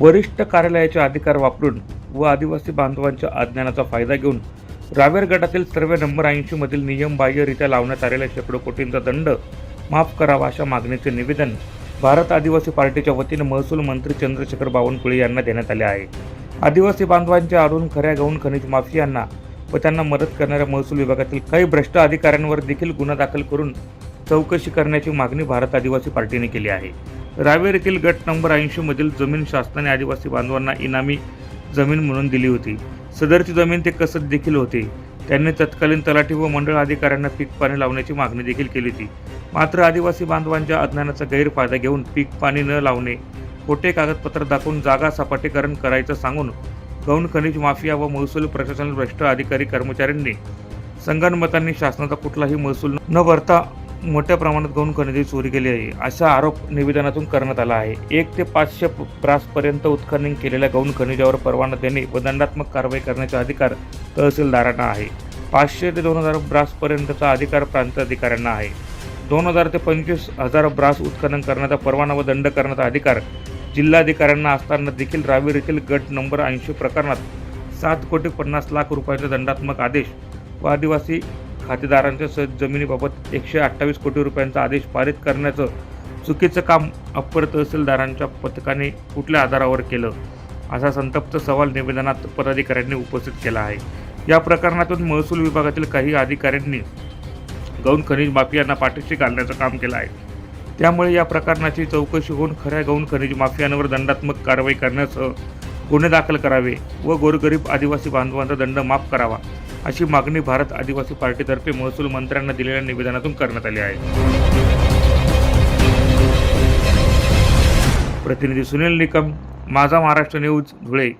वरिष्ठ कार्यालयाचे अधिकार वापरून व आदिवासी बांधवांच्या अज्ञानाचा फायदा घेऊन रावेर गटातील सर्वे नंबर ऐंशीमधील नियमबाह्यरित्या लावण्यात आलेला शेकडो कोटींचा दंड माफ करावा अशा मागणीचे निवेदन भारत आदिवासी पार्टीच्या वतीनं महसूल मंत्री चंद्रशेखर बावनकुळे यांना देण्यात आले आहे. आदिवासी बांधवांच्या आडून खऱ्या गाऊन खनिज माफियांना व त्यांना मदत करणाऱ्या महसूल विभागातील काही भ्रष्ट अधिकाऱ्यांवर देखील गुन्हा दाखल करून चौकशी करण्याची मागणी भारत आदिवासी पार्टीने केली आहे. रावेर येथील गट नंबर ऐंशीमधील जमीन शासनाने आदिवासी बांधवांना इनामी जमीन म्हणून दिली होती. सदरची जमीन ते कसत देखील होते. त्यांनी तत्कालीन तलाठी व मंडळ अधिकाऱ्यांना पीक पाणी लावण्याची मागणी देखील केली होती. मात्र आदिवासी बांधवांच्या अज्ञानाचा गैरफायदा घेऊन पीक पाणी न लावणे खोटे कागदपत्र दाखवून जागा सपाटीकरण करायचं सांगून गौण खनिज माफिया व महसूल प्रशासन भ्रष्ट अधिकारी कर्मचाऱ्यांनी संगणमतांनी शासनाचा कुठलाही महसूल न भरता मोठ्या प्रमाणात गहू खनिजे चोरी केली आहे. असा आरोप निवेदनातून करण्यात आला आहे. एक ते पाचशे ब्रासपर्यंत उत्खनन केलेल्या गौण खनिजावर परवाना देणे व दंडात्मक कारवाई करण्याचा अधिकार तहसीलदारांना आहे. पाचशे ते दोन हजार ब्रासपर्यंतचा अधिकार प्रांत अधिकाऱ्यांना आहे. दोन हजार ते पंचवीस हजार ब्रास उत्खनन करण्याचा परवाना व दंड करण्याचा अधिकार जिल्हाधिकाऱ्यांना असताना देखील रावेर येथील गट नंबर ऐंशी प्रकरणात सात कोटी पन्नास लाख रुपयांचा दंडात्मक आदेश व आदिवासी खातेदारांच्या स जमिनीबाबत एकशे अठ्ठावीस कोटी रुपयांचा आदेश पारित करण्याचं चुकीचं काम अप्पर तहसीलदारांच्या पथकाने कुठल्या आधारावर केलं? असा संतप्त सवाल निवेदनात पदाधिकाऱ्यांनी उपस्थित केला आहे. या प्रकरणातून महसूल विभागातील काही अधिकाऱ्यांनी गौण खनिज माफियांना पाठीशी घालण्याचं काम केलं आहे. त्यामुळे या प्रकरणाची चौकशी होऊन खऱ्या गौण खनिज माफियांवर दंडात्मक कारवाई करण्यासह गुन्हे दाखल करावे व गोरगरीब आदिवासी बांधवांचा दंड माफ करावा. अशी मागणी भारत आदिवासी पार्टीतर्फे महसूल मंत्र्यांना दिलेल्या निवेदनातून करण्यात आली आहे. प्रतिनिधी सुनील निकम माझा महाराष्ट्र न्यूज धुळे.